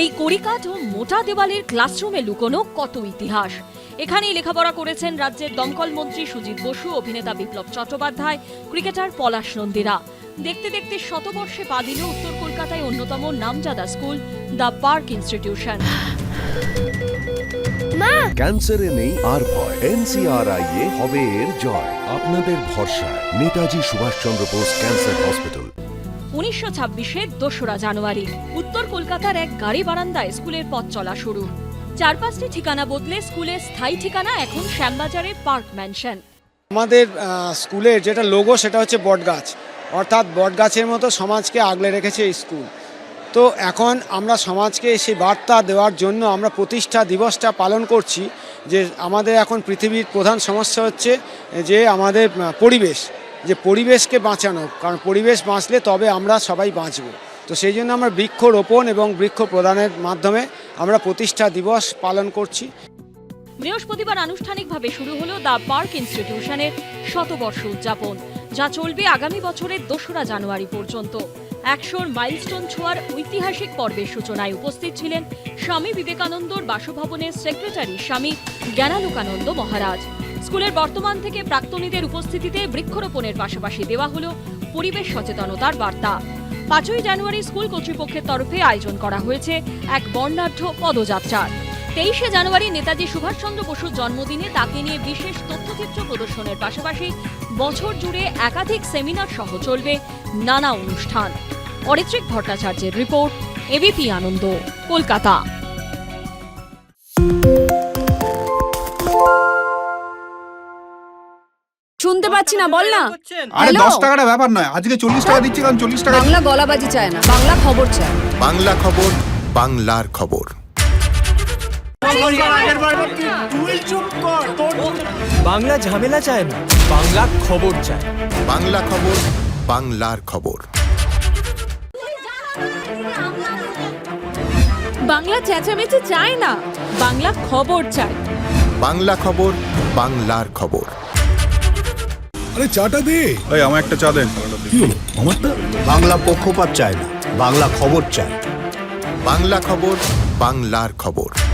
এই কড়িকাঠ ও মোটা দেওয়ালের ক্লাসরুমে লুকোনো কত ইতিহাস? এখানেই লেখাপড়া করেছেন রাজ্যের দমকল মন্ত্রী সুজিত বসু অভিনেতা বিপ্লব চট্টোপাধ্যায় ক্রিকেটার পলাশ নন্দীরা। দেখতে দেখতে শতবর্ষে পা দিল উত্তর কলকাতায় অন্যতম নামজাদা স্কুল দ্য পার্ক ইনস্টিটিউশন। ক্যান্সারে নেই আর ভয়। এনসিআরআই এ হবে এর জয়। আপনাদের ভরসা নেতাজি সুভাষচন্দ্র বোস ক্যান্সার হসপিটাল। উনিশশো ছাব্বিশের দোসরা জানুয়ারি। উত্তর কলকাতার এক গাড়ি বারান্দায় স্কুলের পথ চলা শুরু। চার পাঁচটি ঠিকানা বদলে স্কুলের স্থায়ী ঠিকানা এখন শ্যামবাজারের পার্ক ম্যানশন। আমাদের স্কুলের যেটা লোগো সেটা হচ্ছে বটগাছ। অর্থাৎ বটগাছের মতো সমাজকে আগলে রেখেছে স্কুল। তো এখন আমরা সমাজকে সেই বার্তা দেওয়ার জন্য আমরা প্রতিষ্ঠা দিবসটা পালন করছি যে আমাদের এখন পৃথিবীর প্রধান সমস্যা হচ্ছে যে আমাদের পরিবেশ। যে পরিবেশকে বাঁচানো, কারণ পরিবেশ বাঁচলে তবে আমরা সবাই বাঁচব। তো সেই জন্য আমরা বৃক্ষ রোপণ এবং বৃক্ষ প্রদানের মাধ্যমে আমরা প্রতিষ্ঠা দিবস পালন করছি। বৃহস্পতিবার আনুষ্ঠানিকভাবে শুরু হলো দ্য পার্ক ইনস্টিটিউশনের শতবর্ষ উদযাপন, যা চলবে আগামী বছরের দোসরা জানুয়ারি পর্যন্ত। একশোর মাইলস্টোন ছোঁয়ার ঐতিহাসিক পর্বের সূচনায় উপস্থিত ছিলেন স্বামী বিবেকানন্দর বাসভবনের সেক্রেটারি স্বামী জ্ঞানালোকানন্দ মহারাজ। স্কুলের বর্তমান থেকে প্রাক্তনীদের উপস্থিতিতে বৃক্ষরোপণের পাশাপাশি দেওয়া হল পরিবেশ সচেতনতার বার্তা। পাঁচই জানুয়ারি স্কুল কর্তৃপক্ষের তরফে আয়োজন করা হয়েছে এক বর্ণাঢ্য পদযাত্রার। তেইশে জানুয়ারি নেতাজি সুভাষচন্দ্র বসুর জন্মদিনে তাকে নিয়ে বিশেষ তথ্যচিত্র প্রদর্শনের পাশাপাশি বছর জুড়ে একাধিক সেমিনার সহ চলবে নানা অনুষ্ঠান। অরিত্রিক ভট্টাচার্যের রিপোর্ট এবিপি আনন্দ কলকাতা। শুনতে পাচ্ছি না বল না। আরে Hello? দশ টাকাটা ব্যাপার নয় আজকে চল্লিশ টাকা দিচ্ছি কারণ চল্লিশ টাকা বাংলা গলাবাজি চায় না বাংলা খবর চায় বাংলা খবর বাংলার খবর। বাংলা ঝামেলা চায় না বাংলা খবর চায়। বাংলা খবর বাংলার খবর। বাংলা চেঁচামেচি চায় না বাংলা খবর চায়। বাংলা খবর বাংলার খবর। আরে চাটা দে। এই আমার একটা চা দেন কি হলো? আমারটা? বাংলা পক্ষপাত চায় না বাংলা খবর চায়। বাংলা খবর বাংলার খবর।